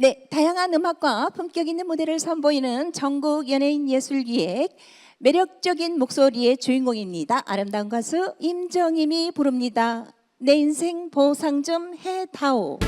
네, 다양한 음악과 품격 있는 무대를 선보이는 전국 연예인 예술 기획 매력적인 목소리의 주인공입니다. 아름다운 가수 임정임이 부릅니다. 내 인생 보상 좀 해다오.